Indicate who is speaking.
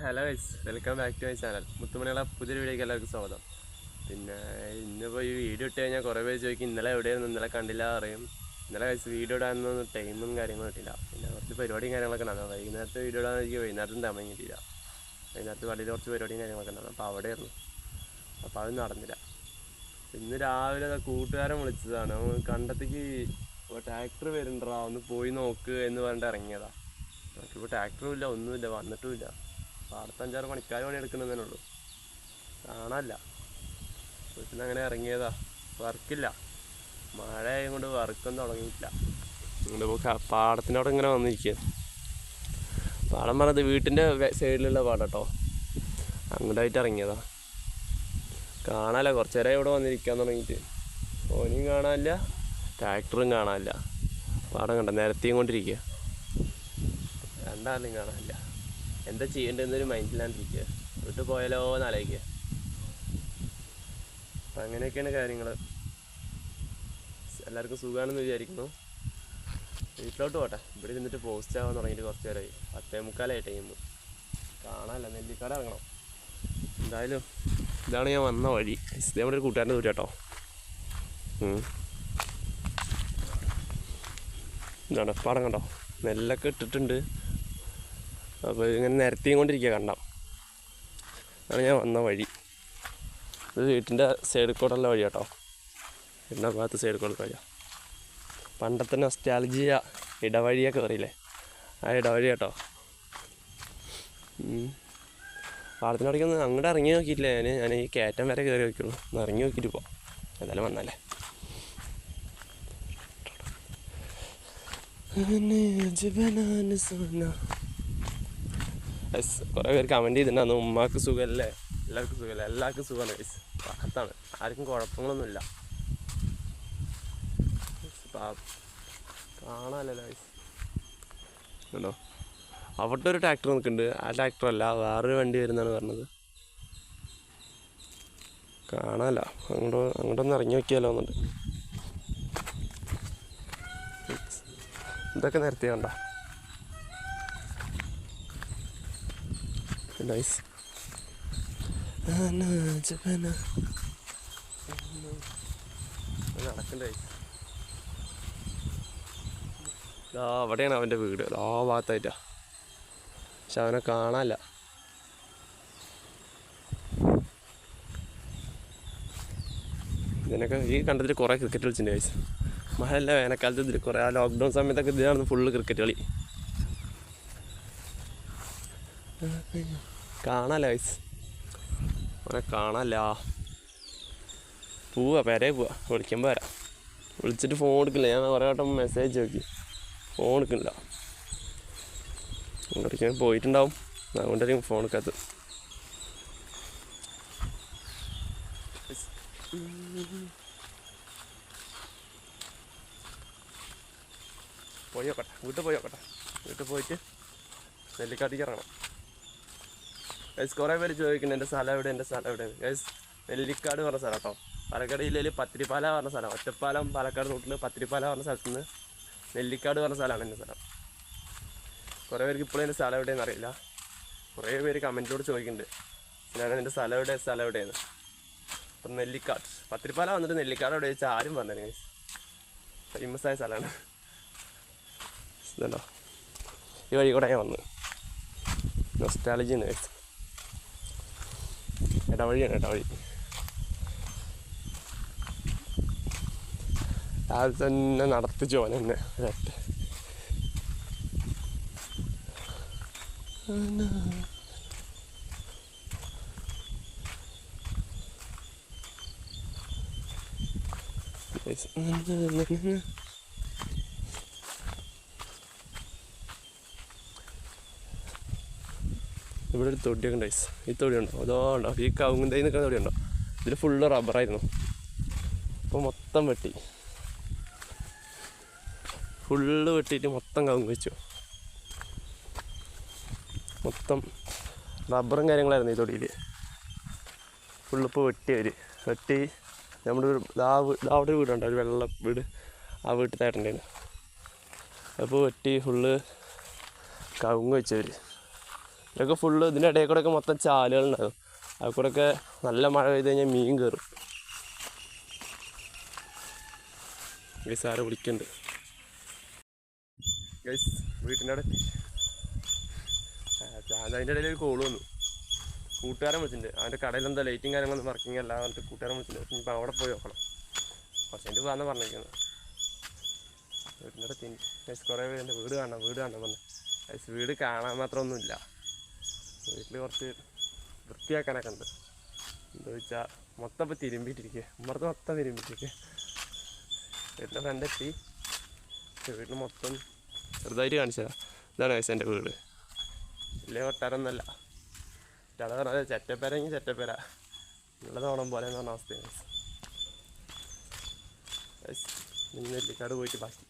Speaker 1: Hello guys welcome back to my channel മുത്തുമണികളെ പുതിയൊരു വീഡിയോക്ക് എല്ലാവർക്കും സ്വാഗതം. പിന്നെ ഇന്നിപ്പോൾ ഈ വീഡിയോ ഇട്ട് കഴിഞ്ഞാൽ കുറേ പേര് ചോദിക്കും ഇന്നലെ എവിടെയായിരുന്നു? ഇന്നലെ കണ്ടില്ല അറിയും ഇന്നലെ ഗൈസ് വീഡിയോ ഇടാനൊന്നും ടൈമും കാര്യങ്ങളും കിട്ടില്ല പിന്നെ കുറച്ച് പരിപാടിയും കാര്യങ്ങളൊക്കെ ഉണ്ടാകും വൈകുന്നേരത്തെ വീഡിയോ ഇടാൻ എനിക്ക് വൈകുന്നേരത്തും ടൈമും കിട്ടിയില്ല. വൈകുന്നേരത്ത് വള്ളിയിൽ കുറച്ച് പരിപാടിയും കാര്യങ്ങളൊക്കെ ഉണ്ടാകും അപ്പോൾ അവിടെയായിരുന്നു. അപ്പോൾ അത് നടന്നില്ല. ഇന്ന് രാവിലെ കൂട്ടുകാരൻ വിളിച്ചതാണ്. കണ്ടത്തേക്ക് ട്രാക്ടർ വരുന്നുണ്ടാ ഒന്ന് പോയി നോക്ക് എന്ന് പറഞ്ഞിട്ട് ഇറങ്ങിയതാ. നമുക്കിപ്പോൾ ട്രാക്ടറും ഇല്ല ഒന്നുമില്ല വന്നിട്ടുമില്ല പാടത്ത് അഞ്ചാറ് പണിക്കാർ പണി എടുക്കണമെന്നേ ഉള്ളൂ. കാണാനല്ല. വീട്ടിൽ അങ്ങനെ ഇറങ്ങിയതാ. വർക്കില്ല. മഴ ആയതുകൊണ്ട് വർക്കൊന്നും തുടങ്ങിയിട്ടില്ല. അതുകൊണ്ട് പാടത്തിനോട് ഇങ്ങനെ വന്നിരിക്കുക പാടം പറഞ്ഞത് വീട്ടിന്റെ സൈഡിലുള്ള പാടം പാടട്ടോ. അങ്ങോട്ടായിട്ട് ഇറങ്ങിയതാ. കാണാല്ല കുറച്ചു നേരം ഇവിടെ വന്നിരിക്കാൻ തുടങ്ങിയിട്ട്. ഫോനും കാണാനില്ല. ട്രാക്ടറും കാണാനില്ല. പാടം കണ്ട? നിരത്തിയും കൊണ്ടിരിക്കുക. രണ്ടാളും കാണാനില്ല. എന്താ ചെയ്യേണ്ടതെന്നൊരു മൈൻഡിലാണ്ടിരിക്കുക വീട്ടിൽ പോയാലോ എന്ന് അപ്പം അങ്ങനെയൊക്കെയാണ് കാര്യങ്ങൾ എല്ലാവർക്കും സുഖമാണെന്ന് വിചാരിക്കുന്നു. വീട്ടിലോട്ട് പോട്ടെ. ഇവിടെ നിന്നിട്ട് പോസ്റ്റ് ആവാൻ തുടങ്ങിയിട്ട് കുറച്ച് നേരമായി. പത്തേ മുക്കാലായി ടൈം കാണാനല്ല നെല്ലിക്കാട് ഇറങ്ങണം. എന്തായാലും ഇതാണ് ഞാൻ വന്ന വഴി. ഇതേ ഒരു കൂട്ടുകാരന്റെ ദൂരം കേട്ടോ. ഇതാണ് പാടം കണ്ടോ? നെല്ലൊക്കെ ഇട്ടിട്ടുണ്ട്. അപ്പോൾ ഇങ്ങനെ നിരത്തിയും കൊണ്ടിരിക്കുക കണ്ടാം. അതാണ് ഞാൻ വന്ന വഴി. ഇത് വീട്ടിന്റെ സൈഡിൽ കൂടെയുള്ള വഴി കേട്ടോ വീടിന്റെ ഭാഗത്ത് സൈഡിൽ കൂടെ വഴിയാണ് പണ്ടത്തെ നൊസ്റ്റാലജിയ ഇടവഴിയൊക്കെ പറയില്ലേ ആ ഇടവഴി കേട്ടോ. ഉം. പാടത്തിനോടേക്ക് ഒന്ന് അങ്ങോട്ട് ഇറങ്ങി നോക്കിയിട്ടില്ല ഞാൻ ഞാൻ ഈ കയറ്റം വരെ കയറി നോക്കിയുള്ളൂ. ഒന്ന് ഇറങ്ങി നോക്കിയിട്ട് പോവാം. എന്തായാലും വന്നല്ലേ കുറേ പേര് കമന്റ് ചെയ്തിട്ടുണ്ടായിരുന്നു ഉമ്മാക്ക് സുഖമല്ലേ എല്ലാവർക്കും സുഖമല്ലേ എല്ലാവർക്കും സുഖമാണ്. ഗൈസ് പാകത്താണ് ആർക്കും കുഴപ്പങ്ങളൊന്നുമില്ല. കാണാനല്ലോ ഗൈസ് ഉണ്ടോ അവിടെ ഒരു ട്രാക്ടർ നിൽക്കുന്നുണ്ട്. ആ ട്രാക്ടറല്ല വേറൊരു വണ്ടി വരുന്നതാണ് പറഞ്ഞത്. കാണാല അങ്ങോട്ട് അങ്ങോട്ടൊന്ന് ഇറങ്ങി നോക്കിയാലോ എന്നുണ്ട്. ഇതൊക്കെ നിരത്തി കണ്ട? നൈസ് നടക്കണ്ടേ. ആ അവിടെയാണ് അവന്റെ വീട്. ആ ഭാഗത്തായിട്ടാ. പക്ഷെ അവനെ കാണാനില്ല. ഇതിനൊക്കെ ഈ കണ്ടതിൽ കുറേ ക്രിക്കറ്റ് കളിച്ചിട്ടുണ്ട് കഴിച്ചു മഴയല്ല വേനൽക്കാലത്ത് ഇതിൽ കുറേ. ആ ലോക്ക്ഡൗൺ സമയത്തൊക്കെ ഇതിനാണ് ഫുള്ള് ക്രിക്കറ്റ് കളി. കാണാല്ല വയസ്സ് അവനെ കാണാല്ല. പോവാ പേരേ പോവാ. വിളിക്കുമ്പോൾ വരാം. വിളിച്ചിട്ട് ഫോൺ എടുക്കില്ല. ഞാൻ കുറേ വട്ടം മെസ്സേജ് നോക്കി. ഫോൺ എടുക്കില്ല അങ്ങോട്ടേക്ക് പോയിട്ടുണ്ടാവും. അതുകൊണ്ടായിരിക്കും ഫോൺ എടുക്കാത്തത്. പോയി നോക്കട്ടെ. വീട്ടിൽ പോയി നോക്കട്ടെ. വീട്ടിൽ പോയിട്ട് നെല്ലിക്കാട്ടിക്ക് ഇറങ്ങണം. ഗൈസ് കുറേ പേര് ചോദിക്കുന്നുണ്ട് എന്റെ സ്ഥലം എവിടെ? എന്റെ സ്ഥലം എവിടെ? ഗൈസ് നെല്ലിക്കാട് പറഞ്ഞ സ്ഥലം കേട്ടോ. പാലക്കാട് ജില്ലയിൽ പത്തിരിപ്പാല പറഞ്ഞ സ്ഥലം. ഒറ്റപ്പാലം പാലക്കാട് റൂട്ടിൽ പത്തിരിപ്പാല പറഞ്ഞ സ്ഥലത്ത് നിന്ന് നെല്ലിക്കാട് പറഞ്ഞ സ്ഥലമാണ് എന്റെ സ്ഥലം. കുറേ പേർക്ക് ഇപ്പോഴും എന്റെ സ്ഥലം എവിടെയെന്ന് അറിയില്ല. കുറേ പേര് കമന്റിലൂടെ ചോദിക്കുന്നുണ്ട്. ഞാൻ എന്റെ സ്ഥലം എവിടെ? സ്ഥലം എവിടെയെന്ന്? അപ്പം നെല്ലിക്കാട്. പത്തിരിപ്പാല വന്നിട്ട് നെല്ലിക്കാട് എവിടെ വെച്ചാൽ ആരും പറഞ്ഞു ഗൈസ് ഫേമസ് ആയ സ്ഥലമാണ്. ഇതുണ്ടോ? ഈ വഴി കൂടെ ഞാൻ വന്ന്. നൊസ്റ്റാലജി എന്ന് വെച്ച്. ഇടവഴിയാണ് ഇടവഴി രാവിലെ തന്നെ നടത്തിച്ചു പോകാൻ എന്നെ ഒരൊറ്റ. ഇവിടെ ഒരു തൊടിയൊക്കെ ഉണ്ടായി. ഈ തൊടി ഉണ്ടോ അതോ ഉണ്ടോ ഈ കവുങ്ങിന്റെ നിൽക്കുന്ന തൊടി ഉണ്ടോ ഇതിൽ ഫുള്ള് റബ്ബറായിരുന്നു അപ്പോൾ മൊത്തം വെട്ടി. ഫുള്ള് വെട്ടിയിട്ട് മൊത്തം കവുങ്ങ് വെച്ചു. മൊത്തം റബ്ബറും കാര്യങ്ങളായിരുന്നു ഈ തൊടിയിൽ. ഫുള്ള് ഇപ്പോൾ വെട്ടി അവർ വെട്ടി നമ്മുടെ ഒരു ദാവ് അവിടെ ഒരു വീടുണ്ട്. ഒരു വെള്ള വീട്. ആ വീട്ടിൽ തേട്ടണ്ടായിരുന്നു അപ്പോൾ വെട്ടി ഫുള്ള് കവുങ്ങ് വെച്ചവർ ഇതൊക്കെ ഫുള്ള് ഇതിന്റെ ഇടയിൽ കൂടെയൊക്കെ മൊത്തം ചാലുകളുണ്ടാകും. അതിൽ കൂടെ ഒക്കെ നല്ല മഴ പെയ്ത് കഴിഞ്ഞാൽ മീൻ കയറും ഗൈസ് ആരെ വിളിക്കുന്നുണ്ട് വീട്ടിന്റെ അവിടെ അതിന്റെ ഇടയിൽ ഒരു കോൾ വന്നു. കൂട്ടുകാരൻ വിളിച്ചിട്ടുണ്ട്. അവന്റെ കടയിൽ എന്താ ലൈറ്റും കാര്യങ്ങളൊന്നും വർക്കിംഗ് അല്ല പറഞ്ഞിട്ട് കൂട്ടുകാരൻ വിളിച്ചിട്ടുണ്ട്. ഇപ്പം അവിടെ പോയി നോക്കണം. കുറച്ചതിന്റെ പോകാന്ന് പറഞ്ഞിരിക്കുന്നത്. വീട്ടിന്റെ അടുത്ത് കുറേ പേര് വീട് കാണണം വീട് കാണണം പറഞ്ഞു. വീട് കാണാൻ മാത്രമൊന്നുമില്ല വീട്ടിൽ കുറച്ച് വൃത്തിയാക്കാനൊക്കെ ഉണ്ട്. എന്താ വെച്ചാൽ മൊത്തം ഇപ്പോൾ തിരുമ്പിയിട്ടിരിക്കുക ഉമ്മർത്ത് മൊത്തം തിരുമ്പിയിട്ടിരിക്കുക വീട്ടിന്റെ ഫ്രണ്ട് എത്തി. വീട്ടിൽ മൊത്തം ചെറുതായിട്ട് കാണിച്ചതാ. ഇതാണ് വയസ്സ് എന്റെ വീട്. വലിയ കൊട്ടാരൊന്നുമല്ല ചില പറഞ്ഞാൽ ചെറ്റപ്പേരെങ്കിൽ ചെറ്റപ്പേര. ഉള്ളത് ഓണം പോലെ എന്ന് പറഞ്ഞ അവസ്ഥയാണ്. നെല്ലിക്കാട് പോയിട്ട് ബാക്കി.